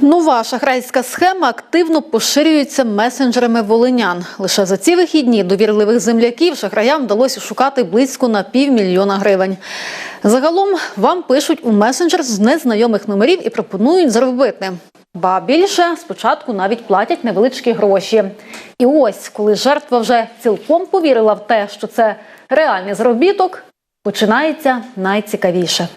Нова шахрайська схема активно поширюється месенджерами волинян. Лише за ці вихідні довірливих земляків шахраям вдалося шукати близько на півмільйона гривень. Загалом вам пишуть у месенджер з незнайомих номерів і пропонують заробити. Ба більше спочатку навіть платять невеличкі гроші. І ось, коли жертва вже цілком повірила в те, що це реальний заробіток, починається найцікавіше.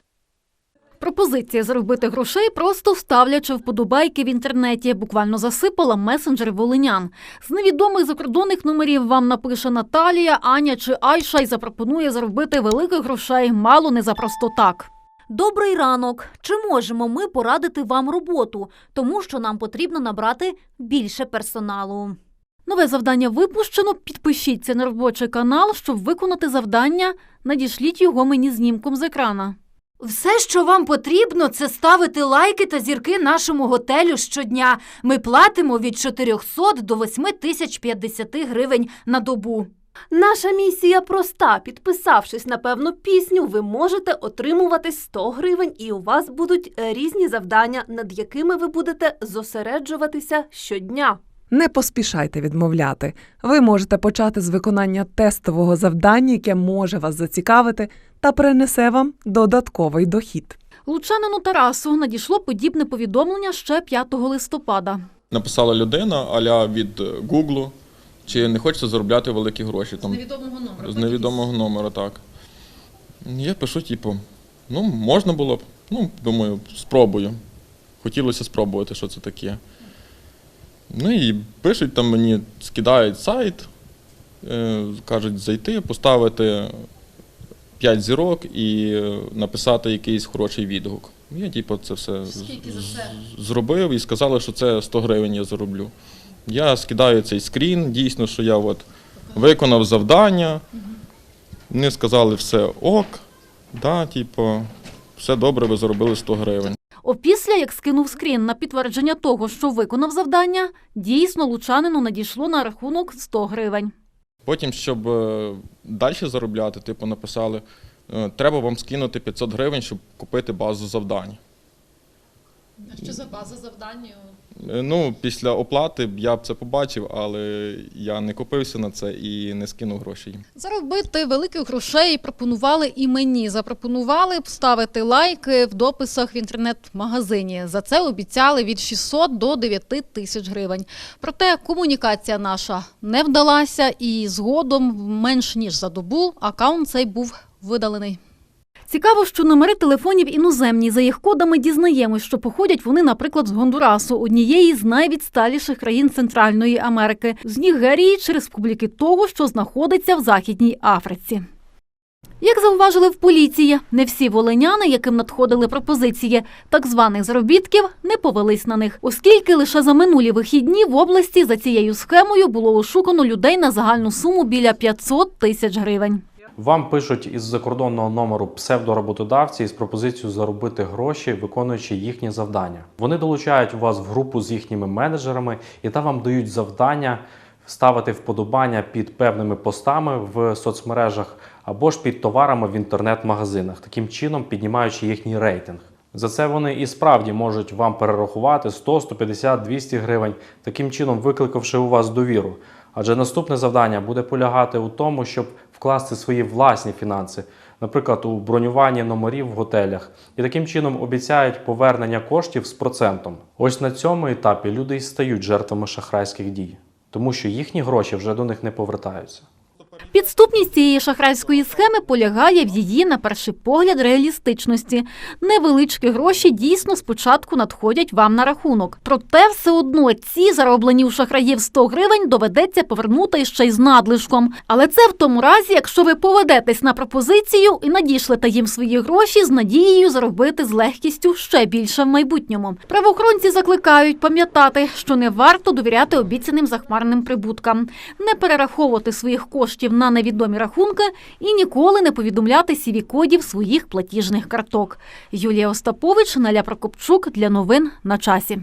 Пропозиція заробити грошей просто вставлячи вподобайки в інтернеті. Буквально засипала месенджери волинян. З невідомих закордонних номерів вам напише Наталія, Аня чи Айша і запропонує заробити великих грошей, мало не за просто так. Добрий ранок. Чи можемо ми порадити вам роботу, тому що нам потрібно набрати більше персоналу? Нове завдання випущено. Підпишіться на робочий канал, щоб виконати завдання. Надішліть його мені знімком з екрана. Все, що вам потрібно, це ставити лайки та зірки нашому готелю щодня. Ми платимо від 400 до 8050 гривень на добу. Наша місія проста. Підписавшись на певну пісню, ви можете отримувати 100 гривень, і у вас будуть різні завдання, над якими ви будете зосереджуватися щодня. Не поспішайте відмовляти. Ви можете почати з виконання тестового завдання, яке може вас зацікавити та принесе вам додатковий дохід. Лучанину Тарасу надійшло подібне повідомлення ще 5 листопада. написала людина аля від Гуглу, чи не хочеться заробляти великі гроші. Там, невідомого номера. з невідомого номера, так. Я пишу, типу, ну, можна було б. Ну, думаю, спробую. Хотілося спробувати, що це таке. Ну і пишуть там мені, скидають сайт, е, кажуть зайти, поставити 5 зірок і е, написати якийсь хороший відгук. Я, типу, це все зробив і сказали, що це 100 гривень я зароблю. Я скидаю цей скрін, дійсно, що я от виконав завдання. Вони сказали, все ок, да, типу, все добре, ви заробили 100 гривень. Опісля, як скинув скрін на підтвердження того, що виконав завдання, дійсно лучанину надійшло на рахунок 100 гривень. Потім, щоб далі заробляти, типу, написали, е, треба вам скинути 500 гривень, щоб купити базу завдань. А що за база завдання? Е, Ну, після оплати я б це побачив, але я не купився на це і не скинув грошей. Заробити великих грошей пропонували і мені. Запропонували б ставити лайки в дописах в інтернет-магазині. За це обіцяли від 600 до 9 тисяч гривень. Проте комунікація наша не вдалася, і згодом менш ніж за добу акаунт цей був видалений. Цікаво, що номери телефонів іноземні. За їх кодами дізнаємось, що походять вони, наприклад, з Гондурасу, однієї з найвідсталіших країн Центральної Америки, з Нігерії чи Республіки Того, що знаходиться в Західній Африці. Як зауважили в поліції, не всі волиняни, яким надходили пропозиції так званих заробітків, не повелись на них, оскільки лише за минулі вихідні в області за цією схемою було ошукано людей на загальну суму біля 500 тисяч гривень. Вам пишуть із закордонного номеру псевдороботодавці із пропозицією заробити гроші, виконуючи їхні завдання. Вони долучають вас в групу з їхніми менеджерами і там вам дають завдання ставити вподобання під певними постами в соцмережах або ж під товарами в інтернет-магазинах, таким чином піднімаючи їхній рейтинг. За це вони і справді можуть вам перерахувати 100, 150, 200 гривень, таким чином викликавши у вас довіру. Адже наступне завдання буде полягати у тому, щоб вкласти свої власні фінанси, наприклад, у бронюванні номерів в готелях, і таким чином обіцяють повернення коштів з процентом. Ось на цьому етапі люди і стають жертвами шахрайських дій, тому що їхні гроші вже до них не повертаються. Підступність цієї шахрайської схеми полягає в її, на перший погляд, реалістичності. Невеличкі гроші дійсно спочатку надходять вам на рахунок. Проте все одно ці зароблені у шахраїв 100 гривень доведеться повернути ще й з надлишком. Але це в тому разі, якщо ви поведетесь на пропозицію і надішлете їм свої гроші з надією заробити з легкістю ще більше в майбутньому. Правоохоронці закликають пам'ятати, що не варто довіряти обіцяним захмарним прибуткам, не перераховувати своїх коштів на невідомі рахунки і ніколи не повідомляти cv кодів своїх платіжних карток. Юлія Остапович, Наля Прокопчук для новин на часі.